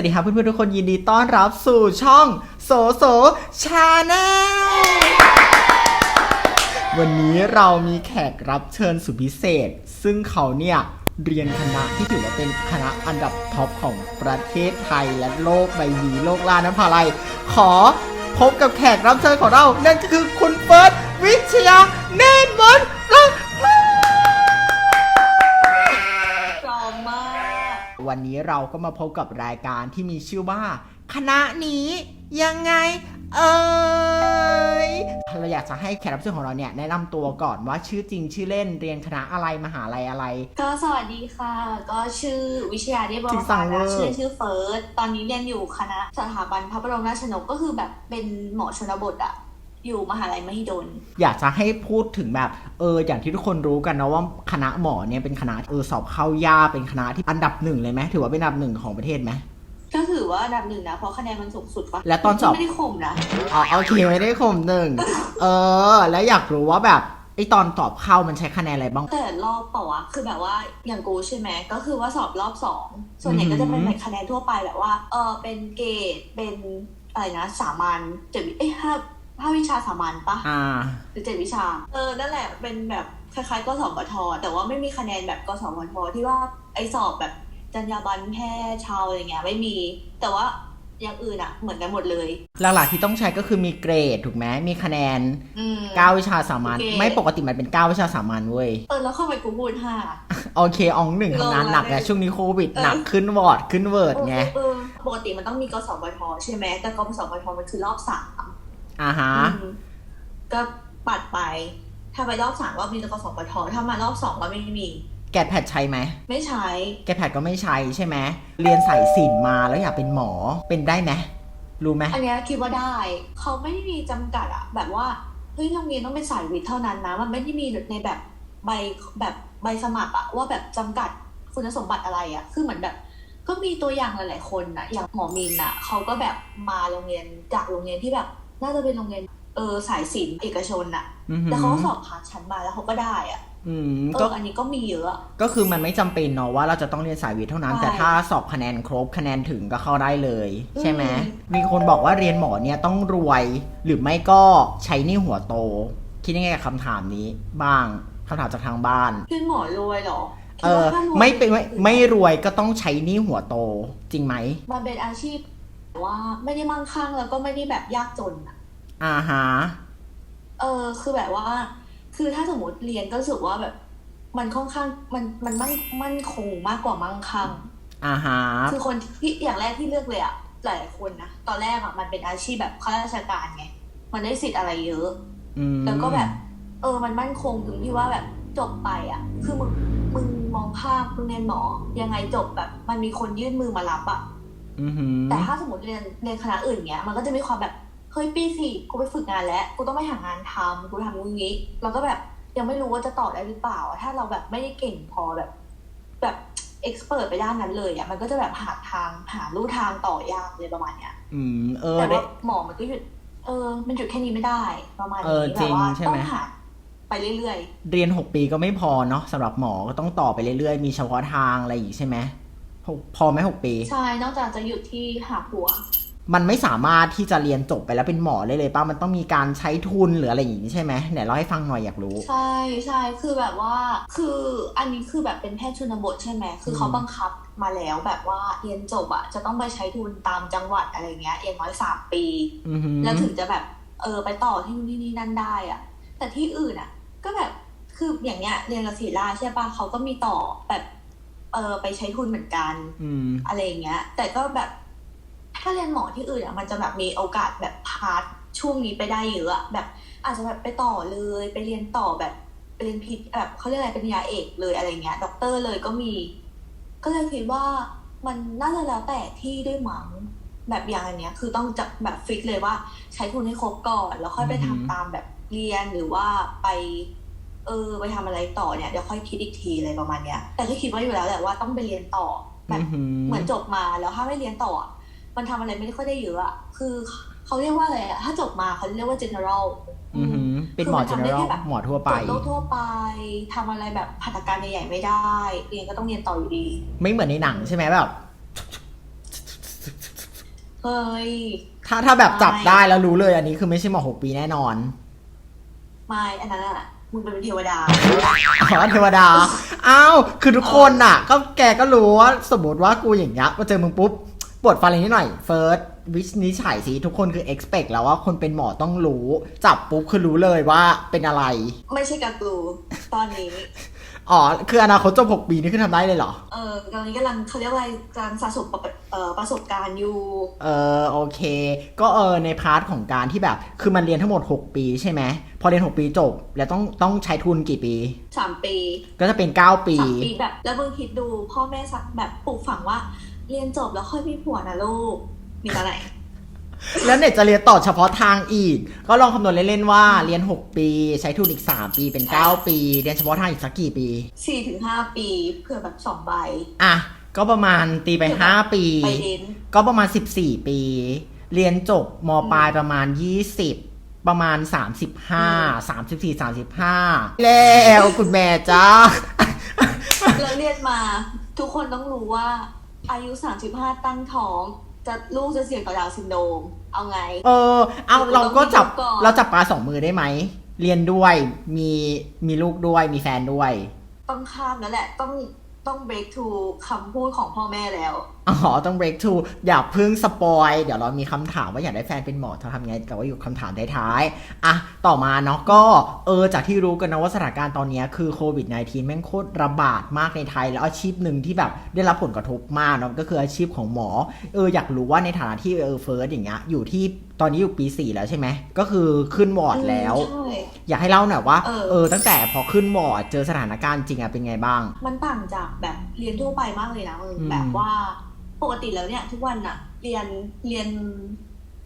สวัสดีครับเพื่อนๆทุกคนยินดีต้อนรับสู่ช่องโสโสชาแนลวันนี้เรามีแขกรับเชิญสุดพิเศษ ซึ่งเขาเนี่ย เรียนคณะที่ถือว่าเป็นคณะอันดับท็อปของประเทศไทยและโลกใบนี้โลกล่านภาลัย ขอพบกับแขกรับเชิญของเรา นั่นก็คือคุณเฟิร์สวิชยาเนตรมนรัก วันนี้เราก็มาพบกับรายการที่มีชื่อว่า คณะนี้ยังไง เอ่ยเราอยากจะให้แขกรับเชิญของเราเนี่ยแนะนำตัวก่อนว่าชื่อจริงชื่อเล่นเรียนคณะอะไรมหาลัยอะไร ก็สวัสดีค่ะ ก็ชื่อวิชยาเดชบจริรงสั่พางเวอร์นะชื่อชื่อเฟิร์สตอนนี้เรียนอยู่คณะสถาบันพระบรมราชชนกก็คือแบบเป็นหมอชนบทอะ อยู่มหาลัยมหิดล อยากจะให้พูดถึงแบบเอออย่างที่ทุกคนรู้กันนะว่าคณะหมอเนี่ยเป็นคณะเออสอบเข้ายากเป็นคณะที่อันดับหนึ่งเลยไหมถือว่าเป็นอันดับหนึ่งของประเทศไหมก็ถือว่าอันดับหนึ่งนะเพราะคะแนนมันสูงสุดปะและตอนสอบ ไม่ได้ข่มนะอ๋อโอเคไม่ได้ข่มหนึ่งเออ แล้วอยากรู้ว่าแบบไอตอนสอบเข้ามันใช้คะแนนอะไรบ้าง แต่รอบเปล่าวะคือแบบว่าอย่างกูใช่ไหมก็คือว่าสอบรอบสองส่วนใหญ่ก็จะเป็นแบบคะแนนทั่วไปแบบว่าเออเป็นเกรดเป็นอะไรนะสามัญเจ็ดวิเอ้ยห้า ห้าวิชาสามัญปะอ่าหรือเจ็ดวิชา เออ นั่นแหละ เป็นแบบคล้ายๆกสพทแต่ว่าไม่มีคะแนนแบบกสพทที่ว่าไอสอบแบบจรรยาบรรณแพทย์ชาวอะไรเงี้ยไม่มี แต่ว่าอย่างอื่นอะเหมือนกันหมดเลย หลักๆที่ต้องใช้ก็คือมีเกรดถูกไหมมีคะแนนอืม9วิชาสามัญโอเคไม่ปกติมันเป็น9วิชาสามัญเว้ย เออ แล้วเข้าไปกูพูดห้าโอเคอองหนึ่งทำงานหนักไงเออช่วงนี้โควิดเออหนักขึ้นวอร์ดขึ้นเวิร์ดไงเออเออปกติมันต้องมีกสพทใช่ไหมแต่กสพทมันคือรอบสาม อ่าฮะอืมก็ปัดไป ถ้าไปรอบสามก็มีแต่กสพทถ้ามารอบสองก็ไม่มี แกดแพดใช้ไหม ไม่ใช้ แกดแพดก็ไม่ใช้ใช่ไหมเรียนสายศิลป์มาแล้วอยากเป็นหมอเป็นได้ไหมรู้ไหมอันเนี้ยคิดว่าได้ เขาไม่ได้มีจำกัดอะแบบว่าเฮ้ยโรงเรียนต้องเป็นสายวิทย์เท่านั้นนะ มันไม่ได้มีในแบบใบแบบใบสมัครอะว่าแบบจำกัดคุณสมบัติอะไรอะคือเหมือนแบบ ก็มีตัวอย่างหลาย ๆ คนอะอย่างหมอมินอะเขาก็แบบมาโรงเรียนจากโรงเรียนที่แบบ น่าจะเป็นโรงเรียนเออสายศิลป์เอกชนอะอือหือแล้วเขาก็สอบผ่านชั้นมาแล้วเขาก็ได้อะอืมเอก็ออันนี้ก็มีเยอะอะ ก็คือมันไม่จำเป็นเนาะว่าเราจะต้องเรียนสายวิทย์เท่านั้น ใช่แต่ถ้าสอบคะแนนครบคะแนนถึงก็เข้าได้เลย ใช่ไหมอืม มีคนบอกว่าเรียนหมอเนี่ยต้องรวย หรือไม่ก็ใช้หนี่หัวโต คิดยังไงกับคำถามนี้ บ้างคำถามจากทางบ้าน เป็นหมอรวยเหรอเออคิดว่าถ้ารวยไม่เป็นไม่ไม่รวยก็ต้องใช้หนี้หัวโตจริงไหม มันเป็นอาชีพแต่ ว่าไม่ได้มั่งคั่งแล้วก็ไม่ได้แบบยากจนอะอ่าฮะเออคือแบบว่า คือถ้าสมมติเรียนก็รู้สึกว่าแบบ มันค่อนข้างมันมันมั่นมั่นคงมากกว่ามั่งคั่งอ่าฮะคือคนที่อย่างแรกที่เลือกเลยอะหลายๆคนนะตอนแรกอะมันเป็นอาชีพแบบข้าราชการไงมันได้สิทธิ์อะไรเยอะอืมแล้วก็แบบ เออ มันมั่นคงตรงที่ว่าแบบจบไปอะคือมึงมึงมองภาพมึงเรียนหมอยังไงจบแบบ มันมีคนยื่นมือมารับอะอือหือ แต่ถ้าสมมติเรียนเรียนคณะอื่นเงี้ย มันก็จะมีความแบบ เฮ้ยปีสี่กูไปฝึกงานแล้ว กูต้องไปหางานทำกูทำงูงี้แล้วก็แบบยังไม่รู้ว่าจะต่อได้หรือเปล่า ถ้าเราแบบไม่ได้เก่งพอแบบ แบบเอ็กซ์เพรสไปด้านนั้นเลยอะ มันก็จะแบบหาทางหาลู่ทางต่อยากเลยประมาณเนี้ย อืม เออแต่ได้ว่าหมอมันก็หยุด เออ มันหยุดแค่นี้ไม่ได้ประมาณเออนี้จริแบบงว่าใช่ไหมต้องหาไปเรื่อยเรียน6ปีก็ไม่พอเนาะสำหรับหมอก็ต้องต่อไปเรื่อยๆ มีเฉพาะทางอะไรอีกใช่ไหม พอพอไหมหกปีๆใช่ นอกจากจะหยุดที่หาผัว มันไม่สามารถที่จะเรียนจบไปแล้วเป็นหมอเลยเลยป่ะมันต้องมีการใช้ทุนหรืออะไรอย่างนี้ใช่ไหมไหนเล่าให้ฟังหน่อยอยากรู้ ใช่ใช่คือแบบว่า คืออันนี้คือแบบเป็นแพทย์ชนบทใช่ไหมคือเขาอืมบังคับมาแล้วแบบว่าเรียนจบอะจะต้องไปใช้ทุนตามจังหวัดอะไรเงี้ยอย่างน้อยสามปีอือหือแล้วถึงจะแบบเออไปต่อที่นู่นที่นี่นั่นได้อะแต่ที่อื่นอะก็แบบคืออย่างเงี้ยเรียนกับศิลาใช่ปะเขาก็มีต่อแบบ เออไปใช้ทุนเหมือนกันอืมอะไรอย่างเงี้ย แต่ก็แบบถ้าเรียนหมอที่อื่นอะมันจะแบบมีโอกาสแบบพาร์ทช่วงนี้ไปได้เยอะอะแบบ อาจจะแบบไปต่อเลยไปเรียนต่อแบบไปเรียนพิษแบบเขาเรียกอะไรเป็นยาเอกเลยอะไรเงี้ยด็อกเตอร์เลยก็มี ก็เลยคิดว่ามันน่าจะแล้วแต่ที่ด้วยมั้งแบบอย่างอันเนี้ย คือต้องจะแบบฟิกเลยว่าใช้ทุนให้ครบก่อน แล้วค่อยไปอือหือทำตามแบบเรียนหรือว่าไป เออไปทำอะไรต่อเนี่ยเดี๋ยวค่อยคิดอีกทีอะไรประมาณเนี้ยแต่ก็คิดไว่าอยู่แล้วแหละว่าต้องไปเรียนต่อแบบอือหือเหมือนจบมาแล้วถ้าไม่เรียนต่ออะมันทำอะไรไม่ได้ค่อยได้เยอะอะคือเขาเรียกว่าอะไรอะถ้าจบมาเขาเรียกว่า general อือหือเป็นหมอคือมันทำได้ general แค่แบบหมอทั่วไปจบโลกทั่วไปทำอะไรแบบพัฒการใหญ่ๆไม่ได้ เรียนก็ต้องเรียนต่ออยู่ดี ไม่เหมือนในหนังใช่ไหมแบบเฮ้ยถ้าถ้าแบบจับไม่ได้แล้วรู้เลยอันนี้คือไม่ใช่หมอหกปีแน่นอน ไม่อันนั้นอะ มึงเป็นเทวดาอ๋อเทวดา อ้าว คือทุกคนน่ะ ก็แกก็รู้ว่าสมมติว่ากูอย่างเงี้ยมาเจอมึงปุ๊บ ปวดฟันอะไรนิดหน่อย เฟิร์สวิชนิฉัยสิทุกคนคือ expect แล้วว่าคนเป็นหมอต้องรู้ จับปุ๊บคือรู้เลยว่าเป็นอะไร ไม่ใช่กับกูตอนนี้ อ๋อ คืออนาคตจบ6ปีนี่คือทำได้เลยเหรอ เออตอนนี้กำลังเขาเรียกว่าอะไรกำลังสะสมประเอ่อประสบการณ์อยู่ เออโอเค ก็เออในพาร์ทของการที่แบบ คือมันเรียนทั้งหมด 6 ปีใช่ไหม พอเรียน 6 ปีจบ แล้วต้องต้องใช้ทุนกี่ปี สามปีก็จะเป็น 9 ปี สามปีแบบ แล้วมึงคิดดูพ่อแม่สักแบบปลูกฝังว่า เรียนจบแล้วค่อยมีผัวนะลูก มีตอนไหน แล้วเนี่ยจะเรียนต่อเฉพาะทางอีก ก็ลองคำนวณเล่นๆว่าเรียน 6 ปี ใช้ทุนอีก 3 ปีเป็น 9 ปี เรียนเฉพาะทางอีกสักกี่ปี สี่ถึงห้าปีเผื่อแบบสองใบ อะ ก็ประมาณตีไป 5 ปี ไปเรียนก็ประมาณ 14 ปี เรียนจบมปลายประมาณ 20 ประมาณ 35 34 35 แล้วคุณแม่จ้า แล้วเรียนมา ทุกคนต้องรู้ว่า อายุสามสิบห้าตั้งท้อง จะลูกจะเสี่ยงต่อดาวน์ซินโดรมเอาไง เออ เอาเราก็จับต้องมีลูกก่อน เราจับปลาสองมือได้ไหม เรียนด้วยมีมีลูกด้วยมีแฟนด้วย ต้องข้ามแล้วแหละ ต้องต้อง break to คำพูดของพ่อแม่แล้วอ๋อ ต้อง break to อย่าเพิ่งสปอย เดี๋ยวเรามีคำถามว่าอยากได้แฟนเป็นหมอจะทำไง แต่ว่าอยู่คำถามท้ายๆ อะ ต่อมาเนาะ ก็ เออ จากที่รู้กันนะว่าสถานการณ์ตอนเนี้ยคือโควิด -19 แม่งโคตรระบาดมากในไทย แล้วอาชีพหนึ่งที่แบบได้รับผลกระทบมากเนาะ ก็คืออาชีพของหมอ เออ อยากรู้ว่าในฐานะที่เออเฟิร์สอย่างเงี้ย อยู่ที่ตอนนี้อยู่ปี4แล้วใช่ไหม ก็คือขึ้นวอร์ดแล้วใช่อยากให้เล่าหน่อยว่าเออเออ ตั้งแต่พอขึ้นวอร์ดเจอสถานการณ์จริงอะเป็นไงบ้าง มันต่างจากแบบเรียนทั่วไปมากเลยนะมึงอืมแบบว่า ปกติแล้วเนี่ย ทุกวันอะเรียนเรียน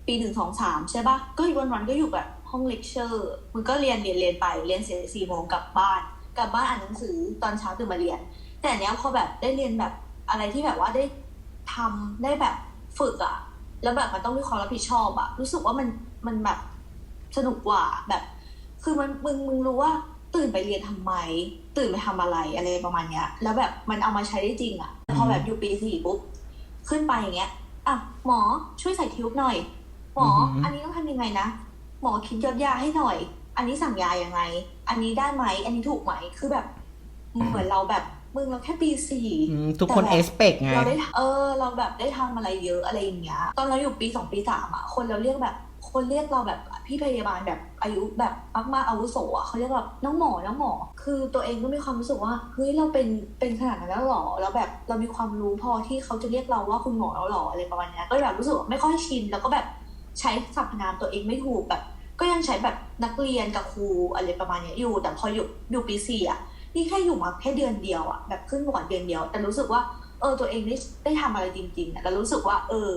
ปีหนึ่งสองสามใช่ปะก็อยู่วันวันก็อยู่แบบห้องเลคเชอร์มึงก็เรียนเรียนเรียนไปเรียนเสร็จสี่โมงกลับบ้าน กลับบ้านอ่านหนังสือตอนเช้าตื่นมาเรียน แต่อันเนี้ยพอแบบได้เรียนแบบอะไรที่แบบว่าได้ทำได้แบบฝึกอะแล้วแบบมันต้องมีความรับผิดชอบอะรู้สึกว่ามันมันแบบสนุกกว่าแบบ คือมันมึงมึงรู้ว่าตื่นไปเรียนทำไม ตื่นไปทำอะไรอะไรประมาณเนี้ย แล้วแบบมันเอามาใช้ได้จริงอะพอแบบอยู่ปีสี่ปุ๊บ ขึ้นไปอย่างเงี้ยอะหมอช่วยใส่ทิวบหน่อย หมอ อือหืออั อันนี้ต้องทำยังไงนะหมอคิดยอดยาให้หน่อย อันนี้สั่งยายังไง อันนี้ได้ไหมอันนี้ถูกไหมคือแบบ เหมือนเราแบบมึงเราแค่ปีสี่ อืมทุกคนแต่แบบเอสเปกไง เราได้เออ เราแบบได้ทำอะไรเยอะอะไรอย่างเงี้ย ตอนเราอยู่ปีสองปีสามอะคนเราเรียกแบบ คนเรียกเราแบบพี่พยาบาลแบบอายุแบบมากๆอาวุโสอะเขาเรียกแบบน้องหมอน้องหมอ คือตัวเองก็มีความรู้สึกว่าเฮ้ยเราเป็นเป็นขนาดนั้นแล้วหรอแล้วแบบเรามีความรู้พอที่เขาจะเรียกเราว่าคุณหมอแล้วหรออะไรประมาณนี้ก็แบบรู้สึกไม่ค่อยชินแล้วก็แบบใช้สรรพนามตัวเองไม่ถูกแบบ ก็ยังใช้แบบนักเรียนกับครูอะไรประมาณนี้อยู่ แต่พออยู่อยู่ปีสี่อะนี่แค่อยู่มาแค่เดือนเดียวอะแบบขึ้นหวดเดือนเดียว แต่รู้สึกว่าเออตัวเองได้ได้ทำอะไรจริงๆอะแล้วรู้สึกว่า เออ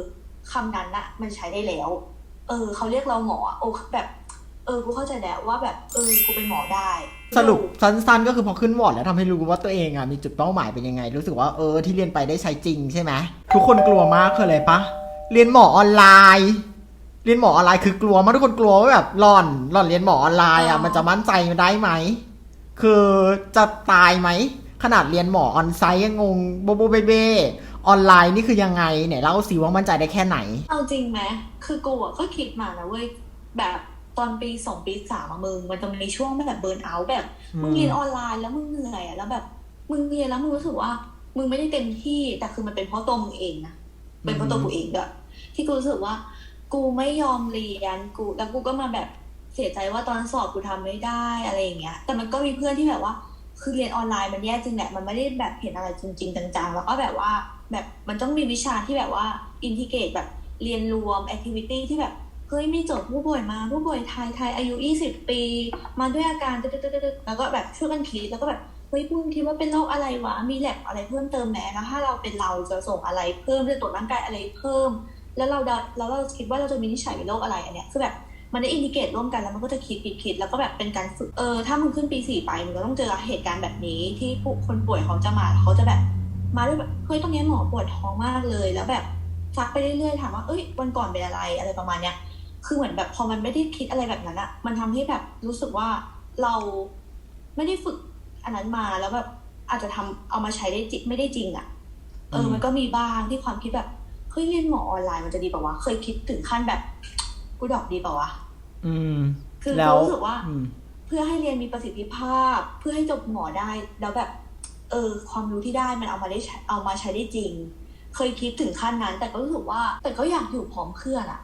คำนั้นอะมันใช้ได้แล้ว เออเขาเรียกเราหมออะโอ้แบบ เออกูเข้าใจแล้วว่าแบบเออกูเป็นหมอได้สรุปสั้นๆก็คือพอขึ้นวอร์ดแล้วทำให้รู้ว่าตัวเองอะมีจุดเป้าหมายเป็นยังไง รู้สึกว่าเออที่เรียนไปได้ใช้จริงใช่ไหมทุกคนกลัวมากคืออะไรปะเรียนหมอออนไลน์ เรียนหมอออนไลน์คือกลัวมากทุกคนกลัวว่าแบบหล่อนหล่อนเรียนหมอออนไลน์อะมันจะมั่นใจได้ไหมคือจะตายไหมขนาดเรียนหมอออนไซต์ยังงงโบโบเบเบ ออนไลน์นี่คือยังไงไหนเล่าสิว่ามั่นใจได้แค่ไหน เอาจริงไหมคือกูอะก็คิดมานะเว้ยแบบตอนปีสองปีสามอะมึงมันจะมีช่วงแบบเบิร์นเอาท์แบบอืมมึงเรียนออนไลน์แล้วมึงเหนื่อยอะแล้วแบบ มึงเรียนแล้วมึงรู้สึกว่า มึงไม่ได้เต็มที่แต่คือมันเป็นเพราะตัวมึงเองนะเป็นเพราะตัวกูเองด้วยที่กูรู้สึกว่า กูไม่ยอมเรียนกู แล้วกูก็มาแบบเสียใจว่าตอนสอบกูทำไม่ได้อะไรอย่างเงี้ย แต่มันก็มีเพื่อนที่แบบว่า คือเรียนออนไลน์มันแย่จริงแหละมันไม่ได้แบบเห็นอะไรจริงๆจังๆแล้วก็แบบว่า แบบมันต้องมีวิชาที่แบบว่าอินทิเกรตแบบเรียนรวมแอคทิวิตี้ที่แบบเฮ้ยมีโจทย์ผู้ป่วยมาผู้ป่วยไทยไทยอายุ 20 ปี มาด้วยอาการตึ๊ดๆแล้วก็แบบช่วยกันคิดแล้วก็แบบเฮ้ยมึงคิดว่าเป็นโรคอะไรวะ มีแลบอะไรเพิ่มเติมไหมแล้วถ้าเราเป็นเราจะส่งอะไรเพิ่มจะตรวจร่างกายอะไรเพิ่ม แล้วเราเดาแล้วเราคิดว่าเราจะมีนิสัยเป็นโรคอะไรอันเนี้ยคือแบบมันได้อินดิเกตร่วมกันแล้วมันก็จะคิดคิดคิดแล้วก็แบบเป็นการฝึกเออถ้ามึงขึ้นปีสี่ไปมึงก็ต้องเจอเหตุการณ์แบบนี้ที่ผู้คนป่วยเขาจะมาเขาจะแบบ มาด้วยแบบเฮ้ยตรงเนี้ยหมอปวดท้องมากเลย แล้วแบบซักไปเรื่อยๆถามว่าเอ้ยวันก่อนเป็นอะไรอะไรประมาณเนี้ยคือเหมือนแบบพอมันไม่ได้คิดอะไรแบบนั้นอะมันทำให้แบบรู้สึกว่าเราไม่ได้ฝึกอันนั้นมาแล้วแบบอาจจะทำเอามาใช้ได้จริงไม่ได้จริงอะเอออืมมันก็มีบ้างที่ความคิดแบบเฮ้ยเรียนหมอออนไลน์มันจะดีเปล่าวะเคยคิดถึงขั้นแบบกูดอกดีเปล่าวะอืม คือแล้วรู้สึกว่าอืมเพื่อให้เรียนมีประสิทธิภาพ เพื่อให้จบหมอได้แล้วแบบ เออ ความรู้ที่ได้มันเอามาได้เอามาใช้ได้จริง เคยคิดถึงขั้นนั้น แต่ก็รู้สึกว่า แต่ก็อยากอยู่พร้อมเพื่อนอะ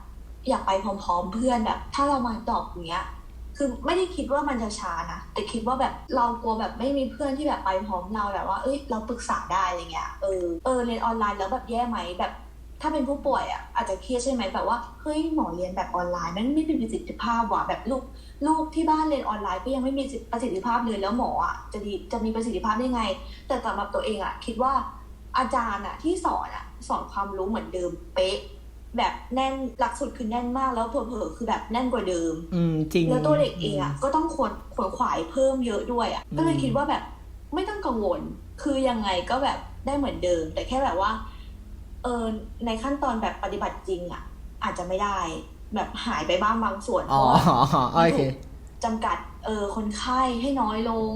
อยากไปพร้อมๆเพื่อนแบบ ถ้าเรามาดอกอย่างเงี้ยคือไม่ได้คิดว่ามันจะช้านะ แต่คิดว่าแบบเรากลัวแบบไม่มีเพื่อนที่แบบไปพร้อมเราแบบว่า เอ้ย เราปรึกษาได้อะไรเงี้ย เออ เออเรียนออนไลน์แล้วแบบแย่ไหมแบบ ถ้าเป็นผู้ป่วยอะอาจจะเครียดใช่ไหมแบบว่า เฮ้ยหมอเรียนแบบออนไลน์มันไม่มีประสิทธิภาพว่ะแบบลูก ลูกที่บ้านเรียนออนไลน์ก็ยังไม่มีประสิทธิภาพเลยแล้วหมออะจะดีจะมีประสิทธิภาพได้ไง แต่สำหรับตัวเองอะคิดว่าอาจารย์อะที่สอนอะสอนความรู้เหมือนเดิมเป๊ะ แบบแน่นหลักสูตรคือแน่นมากแล้วเผลอๆคือแบบแน่นกว่าเดิม อืมจริงแล้วตัวเด็กเองอะก็ต้องขวนขวนขวายเพิ่มเยอะด้วยอะอืมก็เลยคิดว่าแบบไม่ต้องกังวล คือยังไงก็แบบได้เหมือนเดิม แต่แค่แบบว่า เออในขั้นตอนแบบปฏิบัติจริงอะ อาจจะไม่ได้ แบบหายไปบ้างบางส่วนเพอ๋อราะว่าโอเคจำกัดเออคนไข้ให้น้อยลง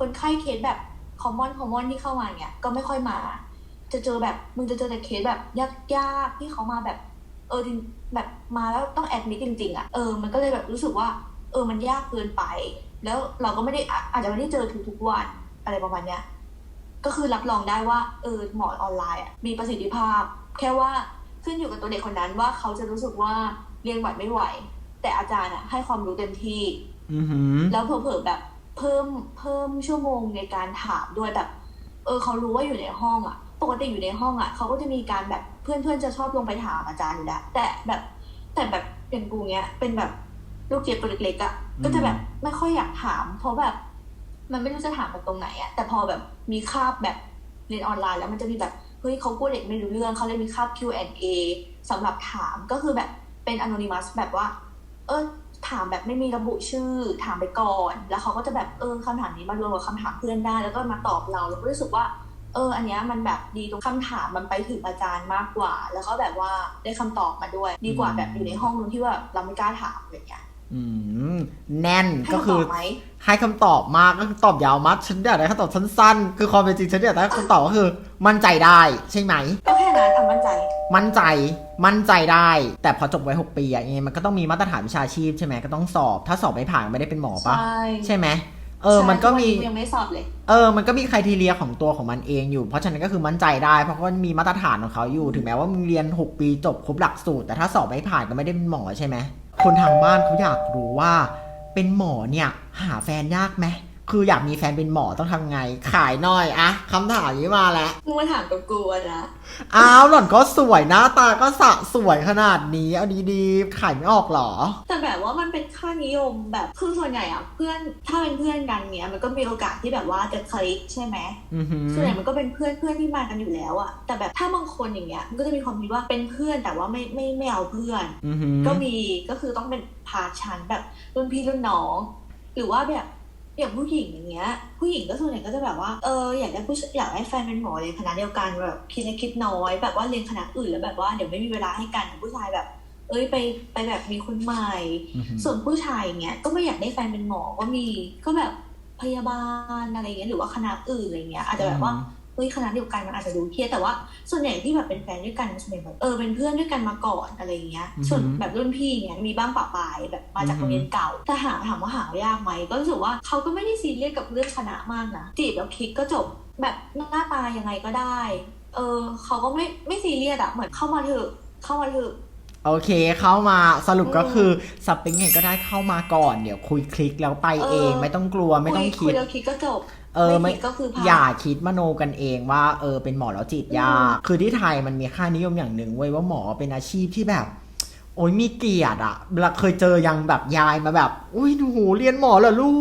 คนไข้เคสแบบคอมมอนคอมมอนที่เข้ามาเนี่ยก็ไม่ค่อยมา จะเจอแบบมึงจะเจอแต่เคสแบบยากๆที่เขามาแบบ เออจริงแบบมาแล้วต้องแอดมิดจริงๆอะเออมันก็เลยแบบรู้สึกว่า เออมันยากเกินไป แล้วเราก็ไม่ได้อะอาจจะไม่ได้เจอทุกๆวันอะไรประมาณเนี้ยก็คือรับรองได้ว่าเออหมอออนไลน์อะมีประสิทธิภาพ แค่ว่าขึ้นอยู่กับตัวเด็กคนนั้นว่าเขาจะรู้สึกว่า เรียนไหวไม่ไหว แต่อาจารย์อะให้ความรู้เต็มที่ อือหือ แล้วเผลอๆแบบเพิ่มเพิ่มชั่วโมงในการถามด้วยแบบ เออเขารู้ว่าอยู่ในห้องอะปกติอยู่ในห้องอะเขาก็จะมีการแบบเพื่อนเพื่อนๆจะชอบลงไปถามอาจารย์อยู่แล้วแต่แบบแต่แบบเป็นกูเนี้ย เป็นแบบลูกเจี๊ยบตัวเล็กๆอะก็จะแบบไม่ค่อยอยากถาม เพราะแบบ มันไม่รู้จะถามแบบตรงไหนอะแต่พอแบบมีคาบแบบเรียนออนไลน์แล้วมันจะมีแบบเฮ้ยเขากลัวเด็กไม่รู้เรื่องเขาเลยมีคาบ Q&A สำหรับถามก็คือแบบ เป็นอนอนิมัสแบบว่า เออถามแบบไม่มีระบุชื่อ ถามไปก่อน แล้วเขาก็จะแบบเออคำถามนี้มารวมกับคำถามเพื่อนได้ แล้วก็มาตอบเราแล้วก็รู้สึกว่า เออ อันเนี้ยมันแบบดีตรงคำถามมันไปถึงอาจารย์มากกว่า แล้วก็แบบว่าได้คำตอบมาด้วย ดีกว่าแบบอยู่ในห้องนู้นที่ว่าเราไม่กล้าถามอะไรเงี้ย อืมแน่นให้ก็คำคืตออบไหมให้คำตอบมากก็คือตอบยาวมากฉันอยากได้คำตอบสั้นๆคือความเป็นจริงฉันอยากได้คำตอบก็คือ มั่นใจได้ใช่ไหม ก็แค่นั้นอะมั่นใจ มั่นใจ มั่นใจได้ แต่พอจบไว้ 6 ปีอะยังไงมันก็ต้องมีมาตรฐานวิชาชีพใช่ไหมก็ต้องสอบ ถ้าสอบไม่ผ่านไม่ได้เป็นหมอปะใช่ใช่ไหมเออมันก็มีใช่ทุวันนี้ยังไม่สอบเลย เออ มันก็มีคุณทีเรียของตัวของมันเองอยู่ เพราะฉะนั้นก็คือมั่นใจได้ เพราะว่ามีมาตรฐานของเขาอยู่ ถึงแม้ว่ามึงเรียน 6 ปีจบครบหลักสูตร แต่ถ้าสอบไม่ผ่านก็ไม่ได้เป็นหมอใช่ไหม คนทางบ้านเขาอยากรู้ว่า เป็นหมอเนี่ย หาแฟนยากไหม คืออยากมีแฟนเป็นหมอต้องทำไง ขายหน่อยอะคำถามนี้มาแล้วมึงมาถามกับกูอะนะอ้าวหล่อนก็สวยหน้าตาก็สะสวยขนาดนี้ เอาดีๆ ขายไม่ออกเหรอ แต่แบบว่ามันเป็นค่านิยมแบบคือส่วนใหญ่อะเพื่อนถ้าเป็นเพื่อนกันเนี้ยมันก็มีโอกาสที่แบบว่าจะคลิกใช่ไหมอือหือส่วนใหญ่มันก็เป็นเพื่อนเพื่อนที่มากันอยู่แล้วอะแต่แบบถ้าบางคนอย่างเงี้ยมันก็จะมีความคิดว่าเป็นเพื่อนแต่ว่าไม่ไม่ไม่เอาเพื่อนอือหือก็มีก็คือต้องเป็นพาชันแบบรุ่นพี่รุ่นน้อง หรือว่าแบบ อย่างผู้หญิงอย่างเงี้ย ผู้หญิงก็ส่วนใหญ่ก็จะแบบว่าเอออยากได้ผู้ชอยากได้แฟนเป็นหมอเรียนคณะเดียวกันแบบคิดเล็กคิดน้อย แบบว่าเรียนคณะอื่นแล้วแบบว่าเดี๋ยวไม่มีเวลาให้กันผู้ชายแบบ เอ้ยไปไปแบบมีคนใหม่อือหือส่วนผู้ชายอย่างเงี้ยก็ไม่อยากได้แฟนเป็นหมอก็มีก็แบบพยาบาลอะไรเงี้ยหรือว่าคณะอื่นอะไรเงี้ยอาจจะแบบว่าเฮ้ยคณะเดียวกันมันอาจจะดูเครียดแต่ว่าส่วนใหญ่ที่แบบเป็นแฟนด้วยกันส่วนใหญ่แบบเออเป็นเพื่อนด้วยกันมาก่อนอะไรเงี้ย ส่วนแบบรุ่นพี่เงี้ยมีบ้างปะปายแบบมาจากโรงเรียนเก่าแต่หาถามว่าหายากไหมก็รู้สึกว่าเขาก็ไม่ได้ซีเรียสกับเรื่องคณะมากนะจีบแล้วคลิกก็จบแบบหน้าตายังไงก็ได้ เออเขาก็ไม่ไม่ซีเรียสอะเหมือนเข้ามาเถอะเข้ามาเถอะโอเคเข้ามาสรุปก็อืมคือสเปคไงก็ได้เข้ามาก่อน เดี๋ยวคุยคลิกแล้วไปเองเออไม่ต้องกลัวไม่ต้องคุคิยดแล้วคิดก็จบ เออไม่คิดก็คือผ่านอย่าคิดมโนกันเองว่าเออเป็นหมอแล้วจีบยากอืมคือที่ไทยมันมีค่านิยมอย่างหนึ่งเว้ยว่าหมอเป็นอาชีพที่แบบ โอ้ยมีเกียรติอะเราเคยเจอยังแบบยายมาแบบ อุ้ยหนูเรียนหมอเหรอลู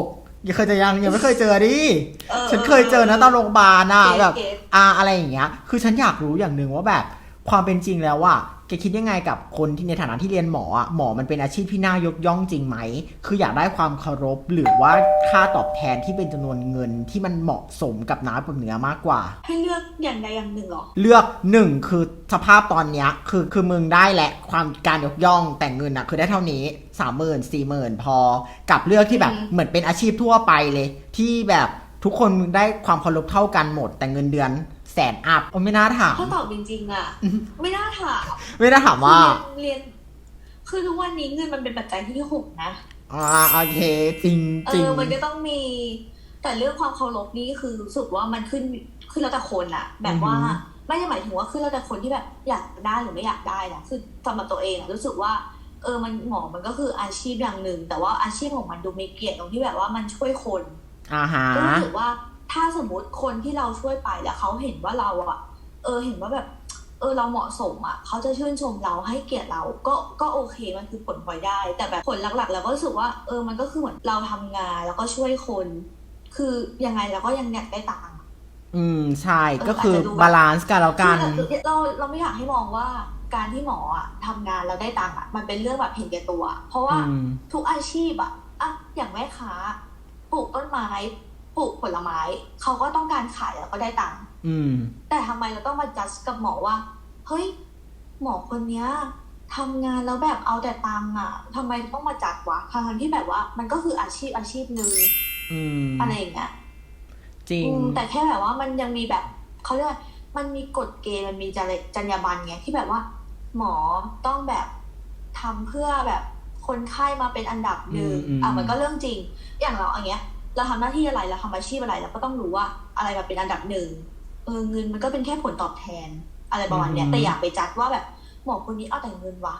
กยังเคยเจอยังยังไม่เคยเจอดิออฉันเคยเจอนะตอนโรงพยาบาลอะเก็ตแบบเก็ตอาอะไรอย่างเงี้ย คือฉันอยากรู้อย่างหนึ่งว่าแบบความเป็นจริงแล้วว่า แกคิดยังไงกับคนที่ในฐานะที่เรียนหมออะหมอมันเป็นอาชีพที่น่ายกย่องจริงไหม คืออยากได้ความเคารพหรือว่าค่าตอบแทนที่เป็นจำนวนเงินที่มันเหมาะสมกับน้ำกับเนื้อมากกว่า ให้เลือกอย่างใดอย่างหนึ่งเหรอ เลือกหนึ่งคือสภาพตอนเนี้ยคือคือมึงได้แหละความการยกย่องแต่งเงินอะคือได้เท่านี้สามหมื่นสี่หมื่นพอ กับเลือกที่แบบอืม เหมือนเป็นอาชีพทั่วไปเลย ที่แบบทุกคนได้ความเคารพเท่ากันหมดแต่เงินเดือน แสนอัพโอ้ไม่น่าถามถ้าตอบจริงๆอะ ไม่น่าถามไม่น่าถามว่าเรียน คือทุกวันนี้เงินมันเป็นปัจจัยที่หกนะอ่าโอเคจริงเอจริงอมันก็ต้องมี แต่เรื่องความเคารพนี่คือรู้สึกว่ามันขึ้นขึ้นแล้วแต่คนอะแบบว่าอือหือไม่ได้หมายถึงว่าขึ้นแล้วแต่คนที่แบบอยากได้หรือไม่อยากได้นะคือสำหรับตัวเองอะรู้สึกว่าเออมันหมอมันก็คืออาชีพอย่างหนึ่ง แต่ว่าอาชีพของมันดูมีเกียรติตรงที่แบบว่ามันช่วยคนอ่าฮะก็รู้สึกว่า ถ้าสมมติคนที่เราช่วยไปแล้วเขาเห็นว่าเราอะเออเห็นว่าแบบ เออเราเหมาะสมอะเขาจะชื่นชมเราให้เกียรติเราก็ก็โอเคมันคือผลพลอยได้ แต่แบบผลหลักๆเราก็รู้สึกว่า เออมันก็คือเหมือนเราทำงานแล้วก็ช่วยคน คือยังไงเราก็ยังอยากได้ตังค์อืมใช่เออก็คืออาจจะดูแบบบาลานซ์กันแล้วกันคือเราเราไม่อยากให้มองว่าการที่หมออะทำงานแล้วได้ตังค์อะมันเป็นเรื่องแบบเห็นแก่ตัว เพราะว่าอืมทุกอาชีพอะอะอย่างแม่ค้าปลูกต้นไม้ ปลูกผลไม้ เขาก็ต้องการขายแล้วก็ได้ตังค์อืม แต่ทำไมเราต้องมาจัดกับหมอว่า เฮ้ย หมอคนเนี้ยทำงานแล้วแบบเอาแต่ตังค์อะทำไมต้องมาจัดวะทั้งๆที่แบบว่า มันก็คืออาชีพอาชีพหนึ่งอืมอะไรอย่างเงี้ย จริง อืมแต่แค่แบบว่ามันยังมีแบบเขาเรียกว่ามันมีกฎเกณฑ์มันมีจรรยจรรยาบรรณไงที่แบบว่า หมอต้องแบบทำเพื่อแบบคนไข้มาเป็นอันดับหนึ่งอืมอืม อะมันก็เรื่องจริง อย่างเราอย่างเงี้ย เราทำหน้าที่อะไรเราทำอาชีพอะไรเราก็ต้องรู้ว่าอะไรแบบเป็นอันดับหนึ่งเออเงินมันก็เป็นแค่ผลตอบแทน อะไรประมาณเนี้ยแต่อย่าไปจัดว่าแบบหมอคนนี้เอาแต่เงินวะ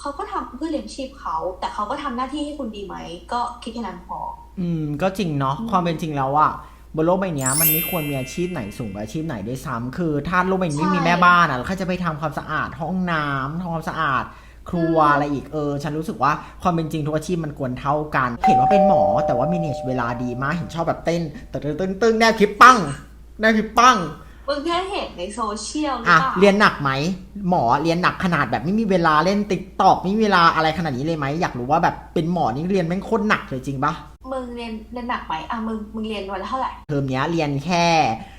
เขาก็ทำเพื่อเลี้ยงชีพเขา แต่เขาก็ทำหน้าที่ให้คุณดีไหม ก็คิดแค่นั้นพอ อืม ก็จริงเนาะอืมความเป็นจริงแล้วอะบนโลกใบเนี้ยมันไม่ควรมีอาชีพไหนสูงกว่าอาชีพไหนด้วยซ้ำคือถ้าโลกใบนี้ไม่มีแม่บ้านอะแล้วใครจะไปทำความสะอาดห้องน้ำทำความสะอาด ครัวอะไรอีกเออ ฉันรู้สึกว่าความเป็นจริงทุกอาชีพมันควรเท่ากัน เห็นว่าเป็นหมอแต่ว่า manage เวลาดีมากเห็นชอบแบบเต้นตึ้งตึ้งตึ้งตึ้งแนบคลิปปั้งแนบคลิปปั้งมึงแค่เห็นในโซเชียลหรืออะเปล่าเรียนหนักไหมหมอเรียนหนักขนาดแบบไม่มีเวลาเล่นติ๊กตอกไม่มีเวลาอะไรขนาดนี้เลยไหมอยากรู้ว่าแบบเป็นหมอนี่เรียนแม่งโคตรหนักเลยจริงปะมึงเรียนเรียนหนักไหมอะมึงมึงเรียนวันละเท่าไหร่ เทอมเนี้ยเรียนแค่อ่า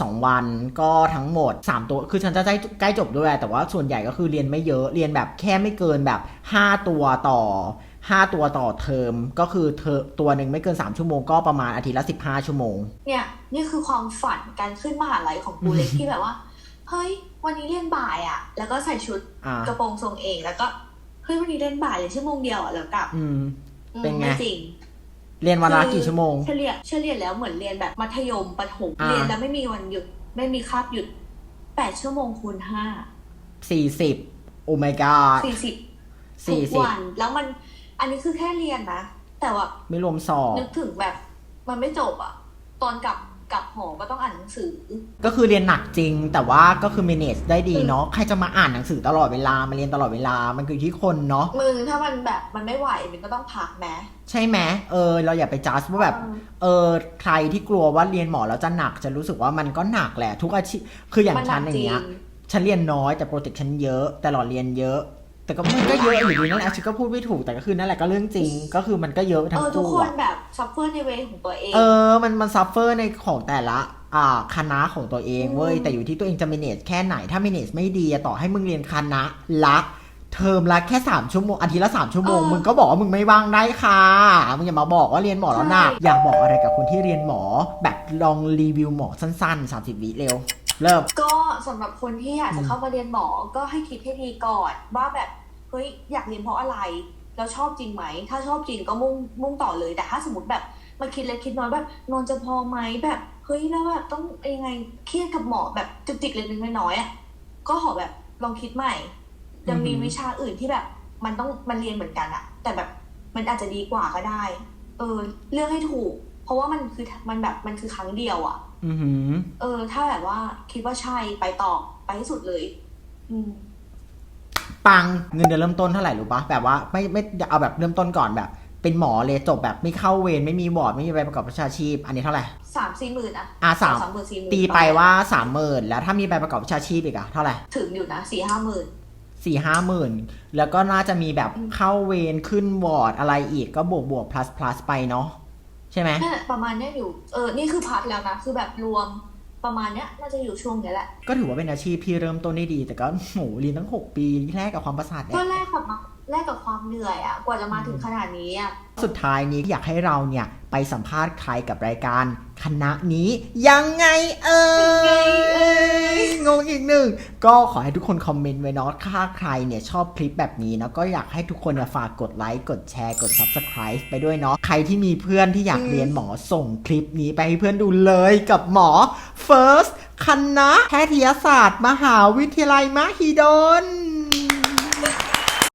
สองวันก็ทั้งหมด 3 ตัว คือฉันจะใกล้ใกล้จบด้วย แต่ว่าส่วนใหญ่ก็คือเรียนไม่เยอะ เรียนแบบแค่ไม่เกินแบบ 5 ตัวต่อ 5 ตัวต่อเทอม ก็คือเทอมตัวหนึ่งไม่เกิน 3 ชั่วโมงก็ประมาณอาทิตย์ละ 15 ชั่วโมง เนี่ย นี่คือความฝันการขึ้นมหาลัยของกูเลยอืมที่แบบว่า เฮ้ย วันนี้เรียนบ่ายอะ แล้วก็ใส่ชุดอ่ากระโปรงทรงเอง แล้วก็ เฮ้ย วันนี้เรียนบ่ายเลยชั่วโมงเดียวอะแล้วกลับอืมอืมเป็นไงม่จริง เรียนวันละกี่ชั่วโมง เฉลี่ยเฉลี่ยแล้วเหมือนเรียนแบบมัธยมประถมอ่า เรียนแล้วไม่มีวันหยุด ไม่มีคาบหยุดแปดชั่วโมงคูณห้า40โอ้ my god สี่สิบทุก40วัน แล้วมันอันนี้คือแค่เรียนนะ แต่ว่า ไม่รวมสอบ นึกถึงแบบ มันไม่จบอะตอนกลับ กลับหอก็ต้องอ่านหนังสือ ก็คือเรียนหนักจริง แต่ว่าก็คือ manage ได้ดีเนาะใครจะมาอ่านหนังสือตลอดเวลามาเรียนตลอดเวลามันคือที่คนเนาะมึงถ้ามันแบบมันไม่ไหวมันก็ต้องพักแม้ใช่ไหมเออ เราอย่าไปจัดว่าแบบ เออใครที่กลัวว่าเรียนหมอแล้วจะหนักจะรู้สึกว่ามันก็หนักแหละทุกอาชีพคืออย่างมันหฉันันกอย่างเงี้ยจริงฉันเรียนน้อยแต่โปรเจกต์ฉันเยอะ แต่หลอดเรียนเยอะ แต่ก็มันก็เยอะอยู่ดีนั่นแหละฉันก็พูดไม่ถูกแต่ก็คือนั่นแหละก็เรื่องจริง ก็คือมันก็เยอะเอทั้งอทุกคู่คนอะแบบซัฟเฟอร์ในเวของตัวเอง เออ มันมันซัฟเฟอร์ในของแต่ละ อ่าคณะของตัวเองเว้ยอืมแต่อยู่ที่ตัวเองจะ manage แค่ไหน ถ้า manage ไม่ดีอะต่อให้มึงเรียนคณะละเทอมละแค่ 3 ชั่วโมงอาทิตย์ละ 3 ชั่วโมงมึงก็บอกว่ามึงไม่ว่างได้ค่ะ มึงอย่ามาบอกว่าเรียนหมอแล้วหนักอยากบอกอะไรกับคนที่เรียนหมอ แบบลองรีวิวหมอสั้นๆ 30 วิเร็ว เริ่มก็สำหรับคนที่อยากจะเข้ามาเรียนหมอ ก็ให้คิดให้ดีก่อนว่าแบบเฮ้ยอยากเรียนเพราะอะไรแล้วชอบจริงไหม ถ้าชอบจริงก็มุ่งมุ่งต่อเลย แต่ถ้าสมมติแบบมาคิดเล็กคิดน้อยแบบนอนจะพอไหมแบบเฮ้ยแล้วแบบต้องยังไงเครียดกับหมอแบบจุกจิกเล็กๆน้อยๆอะก็ขอแบบลองคิดใหม่ยังมีวิชาอื่นที่แบบ มันต้องมันเรียนเหมือนกันอะแต่แบบมันอาจจะดีกว่าก็ได้ เออเลือกให้ถูก เพราะว่ามันคือมันแบบมันคือครั้งเดียวอะ อือหือ เออ ถ้าแบบว่าคิดว่าใช่ไปต่อไปให้สุดเลย อืม ปังเงินเดือนเริ่มต้นเท่าไหร่รู้ปะแบบว่าไม่ไม่เอาแบบเริ่มต้นก่อนแบบ เป็นหมอเลยจบแบบไม่เข้าเวรไม่มีบอร์ดไม่มีใบประกอบวิชาชีพ อันนี้เท่าไหร่สามสี่หมื่นอะอะสามสามหมื่นสี่หมื่นตีไปว่าสามหมื่นแล้วถ้ามีใบประกอบวิชาชีพอีกอะเท่าไหร่ถึงอยู่นะสี่ห้าหมื่นสี่ห้าหมื่นแล้วก็น่าจะมีแบบอืมเข้าเวรขึ้นวอร์ดอะไรอีกก็บวกบวก plus plus ไปเนาะ ใช่ไหมนั่นแหละประมาณเนี้ยอยู่เออนี่คือพัดแล้วนะคือแบบรวมประมาณเนี้ยน่าจะอยู่ช่วงเนี้ยแหละ ก็ถือว่าเป็นอาชีพที่เริ่มต้นได้ดี แต่ก็โหเรียนตั้งหกปีแรกกับความประสาทแดก็กแรกกับมาแลกกับความเหนื่อยอะกว่าจะมาถึงขนาดนี้อะสุดท้ายนี้อยากให้เราเนี่ยไปสัมภาษณ์ใครกับรายการคณะนี้ยังไงเอ่ยงงอีกหนึ่ง ก็ขอให้ทุกคนคอมเมนต์ไว้เนาะถ้าใครเนี่ยชอบคลิปแบบนี้เนาะก็อยากให้ทุกคนเนี่ยฝากกดไลค์กดแชร์กด Subscribe ไปด้วยเนาะใครที่มีเพื่อนที่อยากเรียนหมอส่งคลิปนี้ไปให้เพื่อนดูเลยกับหมอ First คณะแพทยศาสตร์ มหาวิทยาลัยมหิดล